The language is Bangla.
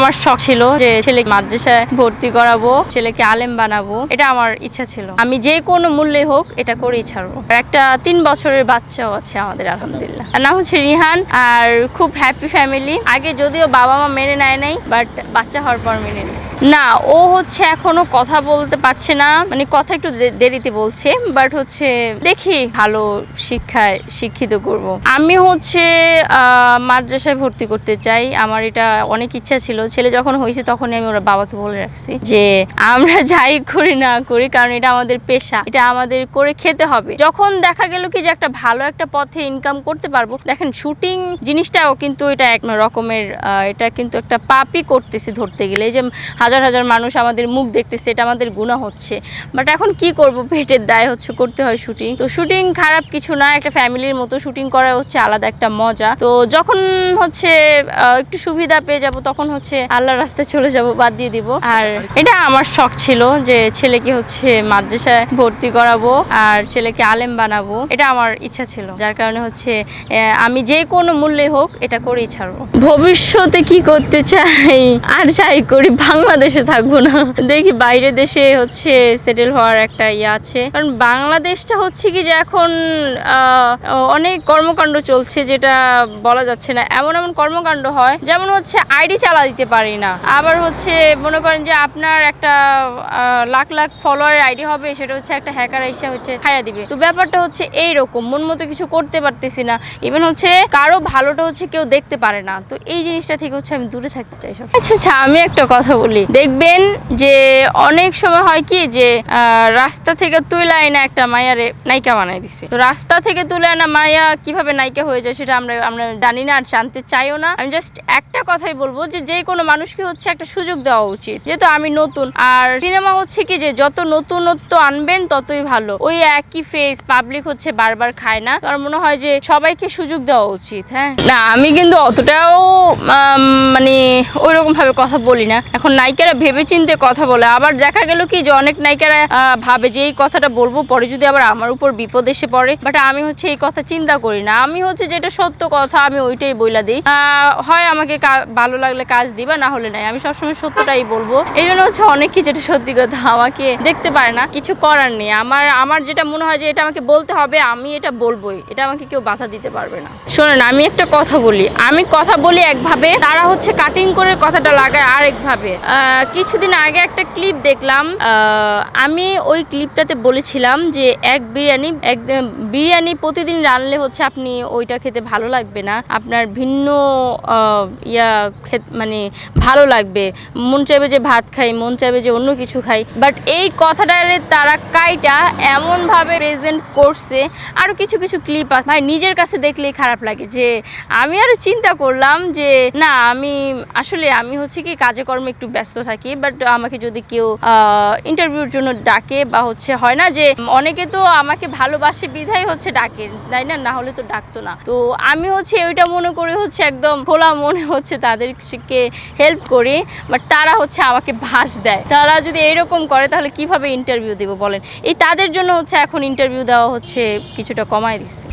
আমার শখ ছিল যে ছেলে মাদ্রাসায় ভর্তি করাবো, ছেলেকে আলেম বানাবো, এটা আমার ইচ্ছা ছিল। আমি যে কোনো মূল্যে হোক এটা করেই ছাড়বো। একটা তিন বছরের বাচ্চাও আছে আমাদের, আলহামদুলিল্লাহ। নাম হচ্ছে রিহান, আর খুব হ্যাপি ফ্যামিলি আগে যদিও বাবা মা মেনে নেয় নাই বাট বাচ্চা হওয়ার পর মেনে নিছে। না, ও হচ্ছে এখনও কথা বলতে পারছে না মানে কথা একটু দেরিতে বলছে বাট হচ্ছে দেখি ভালো শিক্ষায় শিক্ষিত করব। আমি হচ্ছে মাদ্রাসায় ভর্তি করতে চাই। আমার এটা অনেক ইচ্ছা ছিল ছেলে যখন হয়েছে তখন আমি ওরা বাবাকে বলে রাখছি যে, আমরা যাই করি না করি, কারণ এটা আমাদের পেশা, এটা আমাদের করে খেতে হবে। যখন দেখা গেল কি যে একটা ভালো একটা পথে ইনকাম করতে পারব, দেখেন শুটিং জিনিসটাও কিন্তু এটা এক রকমের এটা কিন্তু একটা পাপই করতেছি ধরতে গেলে। যে হাজার হাজার মানুষ আমাদের মুখ দেখতেছে, এটা আমাদের গুণা হচ্ছে। বাট এখন কি করব? পেটের দায় হচ্ছে, করতে হয় শুটিং তো শুটিং খারাপ কিছু না, একটা ফ্যামিলির মতো শুটিং করা হচ্ছে, আলাদা একটা মজা। তো যখন হচ্ছে একটু সুবিধা পেয়ে যাব, তখন হচ্ছে আল্লাহর রাস্তায় চলে যাব, বাদ দিয়ে দিব। আর এটা আমার শখ ছিল যে ছেলেকে হচ্ছে মাদ্রাসায় ভর্তি করাবো আর ছেলেকে আলেম বানাবো। এটা আমার ইচ্ছা ছিল। যার কারণে হচ্ছে আমি যে কোনো মূল্যে হোক এটা করেই ছাড়বো। ভবিষ্যতে কি করতে চাই? আর যাই করি, বাংলাদেশে থাকব না। দেখি বাইরে দেশে হচ্ছে সেটেল হওয়ার একটা ইয়ে আছে। কারণ বাংলাদেশটা হচ্ছে কি যে এখন অনেক কর্মকাণ্ড চলছে যেটা বলা যাচ্ছে না। এমন এমন কর্মকাণ্ড হয়, যেমন হচ্ছে আইডি চালা দিতে পারি না। আবার হচ্ছে মনে করেন যে আপনার একটা লাখ লাখ ফলোয়ারের আইডি হবে, সেটা হচ্ছে একটা হ্যাকার এসে হচ্ছে খাইয়া দিবে। তো ব্যাপারটা হচ্ছে এইরকম, মন মতো কিছু করতে পারতেছি না। ইভেন হচ্ছে কারও ভালোটা হচ্ছে কেউ দেখতে পারে না। তো এই জিনিসটা থেকে হচ্ছে আমি দূরে থাকতে চাই সব আচ্ছা আচ্ছা আমি একটা কথা বলি। দেখবেন যে অনেক সময় হয় কি যে রাস্তা থেকে তুলে আইনা একটা মায়ারে নায়িকা বানাই দিছে। তো রাস্তা থেকে তুলে আনা মায়া কীভাবে নায়িকা হয়ে যায় সেটা আমরা আমরা জানি না আর জানতে চাইও না। আমি জাস্ট একটা কথাই বলব যে যে কোনো মানুষকে হচ্ছে একটা সুযোগ দেওয়া উচিত। যেহেতু আমি নতুন, আর সিনেমা হচ্ছে কি যে যত নতুনত্ব আনবেন ততই ভালো। ওই একই ফেস পাবলিক হচ্ছে বারবার খায় না। আমার মনে হয় যে সবাইকে সুযোগ দেওয়া উচিত হ্যাঁ? না, আমি কিন্তু অতটাও মানে ওই রকম ভাবে কথা বলি না। এখন নায়িকারা ভেবে চিনতে কথা বলে। আবার দেখা গেল কি যে অনেক নায়িকারা ভাবে যে এই কথাটা বলব, পরে যদি আবার আমার উপর বিপদ এসে পড়ে। বাট আমি হচ্ছে এই কথা চিন্তা করি না। আমি হচ্ছে যেটা সত্য কথা আমি ওইটাই বইলা দিই। হয় আমাকে ভালো লাগলে কাজ দিবা না হলে নাই, আমি সবসময় সত্যটাই বলব। এই জন্য হচ্ছে অনেকেই যেটা সত্যি কথা, আমাকে দেখতে পারে না, কিছু করার নেই। আমার আমার যেটা মনে হয় যে এটা আমাকে বলতে হবে, আমি এটা বলবোই, এটা আমাকে কেউ বাধা দিতে পারবে না। শোনেন, আমি একটা কথা বলি, আমি কথা বলি একভাবে, তারা হচ্ছে কাটিং করে কথাটা লাগায় আরেকভাবে। কিছুদিন আগে একটা ক্লিপ দেখলাম আমি ওই ক্লিপটাতে বলেছিলাম যে এক বিরিয়ানি এক বিরিয়ানি প্রতিদিন রানলে হচ্ছে আপনি ওইটা খেতে ভালো লাগবে না, আপনার ভিন্ন ইয়া মানে ভালো লাগবে। মন চাইবে যে ভাত খাই, মন চাইবে যে অন্য কিছু খাই। বাট এই কথাটারে তারা কাইটা এমনভাবে প্রেজেন্ট করছে। আরও কিছু কিছু ক্লিপ আছে। ভাই, নিজের কাছে দেখলেই খারাপ লাগে যে আমি আরও চিন্তা করলাম যে, না, আমি আসলে আমি হচ্ছে কি কাজে কর্মে একটু ব্যস্ত থাকি। বাট আমাকে যদি কেউ ইন্টারভিউর জন্য ডাকে বা হচ্ছে হয় না যে, অনেকে তো আমাকে ভালোবাসে, বিধায় হচ্ছে ডাকে। তাই না? না হলে তো ডাকতো না। তো আমি হচ্ছে ওইটা মনে করে হচ্ছে একদম খোলা মনে হচ্ছে তাদেরকে হেল্প করি বাট তারা হচ্ছে আমাকে ভাস দেয়। তারা যদি এরকম করে, তাহলে কীভাবে ইন্টারভিউ দেবো বলেন? এই তাদের জন্য হচ্ছে এখন ইন্টারভিউ দেওয়া হচ্ছে কিছুটা কমায় দিচ্ছে